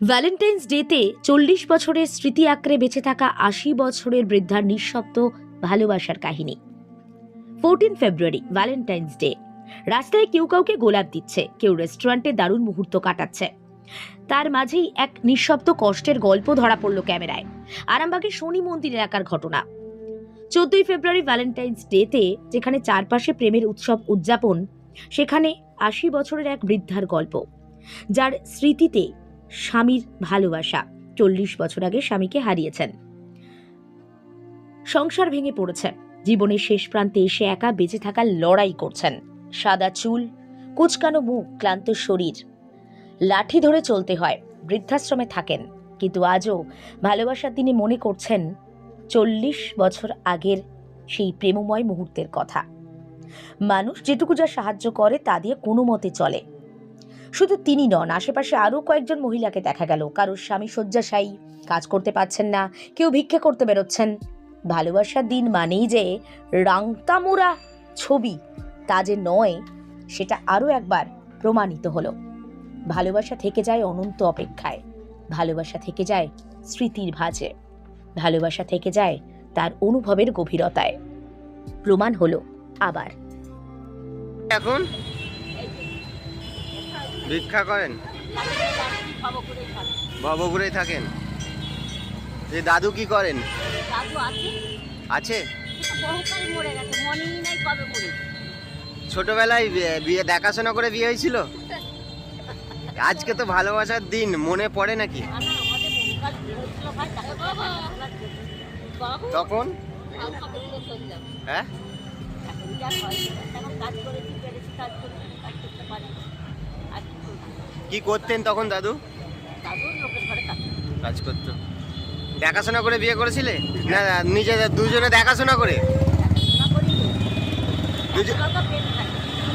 Valentine's ডেতে চল্লিশ বছরের স্মৃতি আঁকড়ে বেঁচে থাকা আশি বছরের বৃদ্ধার নিঃশব্দ ভালোবাসার কাহিনী। ফোরটিন ফেব্রুয়ারি ভ্যালেন্টাইন্স ডে রাস্তায় কেউ কাউকে গোলাপ দিচ্ছে, কেউ রেস্টুরেন্টে দারুণ মুহূর্ত কাটাচ্ছে। তার মাঝেই এক নিঃশব্দ কষ্টের গল্প ধরা পড়ল ক্যামেরায়। আরামবাগের শনি মন্দির এলাকার ঘটনা। চোদ্দই ফেব্রুয়ারি ভ্যালেন্টাইন্স ডেতে যেখানে চারপাশে প্রেমের উৎসব উদযাপন, সেখানে আশি বছরের এক বৃদ্ধার গল্প। যার স্মৃতিতে স্বামীর ভালোবাসা। চল্লিশ বছর আগে স্বামীকে হারিয়েছেন। সংসার ভেঙে পড়েছে। জীবনের শেষ প্রান্তে এসে একা বেঁচে থাকার লড়াই করছেন। সাদা চুল, কুচকানো মুখ, ক্লান্ত শরীর। লাঠি ধরে চলতে হয়, বৃদ্ধাশ্রমে থাকেন। কিন্তু আজও ভালোবাসার তিনি মনে করছেন, চল্লিশ বছর আগের সেই প্রেমময় মুহূর্তের কথা। মানুষ যেটুকু যা সাহায্য করে তা দিয়ে কোনো মতে চলে। শুধু তিনি নন, আশেপাশে আরও কয়েকজন মহিলাকে দেখা গেল। কারোর স্বামী শয্যাশায়ী, কাজ করতে পারছেন না, কেউ ভিক্ষে করতে বেরোচ্ছেন। ভালোবাসার দিন মানেই যে রাংতামোরা ছবি, তা যে নয়, সেটা আরও একবার প্রমাণিত হলো। ভালোবাসা থেকে যায় অনন্ত অপেক্ষায়, ভালোবাসা থেকে যায় স্মৃতির ভাঁজে, ভালোবাসা থেকে যায় তার অনুভবের গভীরতায়। প্রমাণ হলো আবার। এখন ভিক্ষা করেন? ভবঘুরেই থাকেন? যে দাদু কি করেন? আছে? ছোটবেলায় বিয়ে- দেখাশোনা করে বিয়ে হয়েছিল? আজকে তো ভালোবাসার দিন, মনে পড়ে নাকি? তখন? হ্যাঁ? কি করতেন তখন দাদু? কাজ করতে। দেখাশোনা করে বিয়ে করেছিলে? না নিজেদের দুজনে দেখাশোনা করে?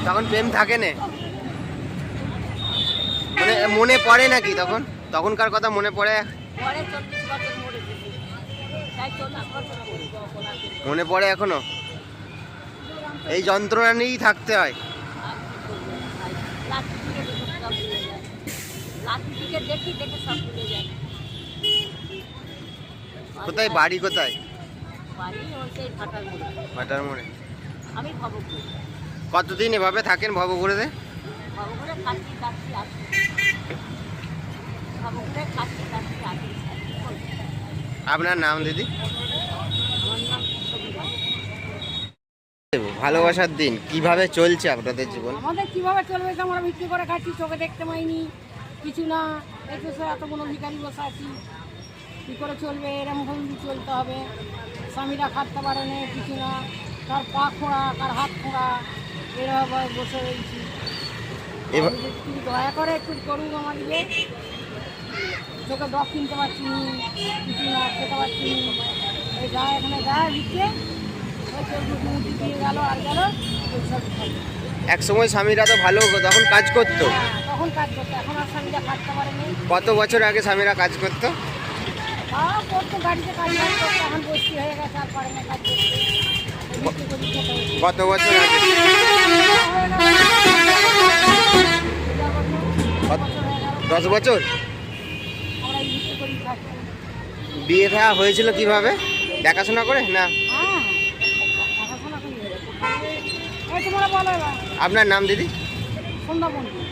তখন প্রেম থাকে না? মানে মনে পড়ে নাকি তখন? তখনকার কথা মনে পড়ে। মনে পড়ে এখনও? এই যন্ত্রণা নিয়েই থাকতে হয়। লাঠি দেখি দেখে সব ভুলে যায়। কোথায়? বাড়ি কোথায়? বাড়ি মোড়ে মোড়ে আমি ভবপুর। কতদিন এভাবে থাকেন ভবঘুরেতে ভবপুরে আসি। আসি। আপনার নাম দিদি? ভালোবাসার দিন। কীভাবে চলছে আপনাদের জীবন? আমাদের কীভাবে চলবে আমরা বিক্রি করে খাচ্ছি চোখে দেখতে পাইনি। কিছু না একটু সে এত কোনো ভিখারি বসে আছি। কী করে চলবে? এরম ভঙ্গি চলতে হবে। স্বামীরা খাটতে পারে না কিছু না। কার পা খোঁড়া কার হাত খোঁড়া এরকম বসে রয়েছি। দয়া করে একটু করুন আমাদেরকে চোখে ডক কিনতে পারছি নি কিছু না খেতে পারছি নি। এই যা এখানে যা দিচ্ছে ওই চোখ মুটি দিয়ে গেল আর গেল এক সময় স্বামীরা তো ভালো তখন কাজ করতো। হ্যাঁ, তখন কাজ করতো এখন আর স্বামীরা খাটতে পারেনি। কত বছর আগে স্বামীরা কাজ করতো? তাও করতো গাড়িতে কাজ করতো এখন বস্তি হয়ে গেছে আর পারে না কাজ করতে। বিক্রি করি খেতে হচ্ছে। কত বছর আগে। দশ বছর। বিয়ে দেওয়া হয়েছিল কীভাবে? দেখাশোনা করে না? হ্যাঁ, আপনার নাম দিদি? সন্ধ্যা বন্ধু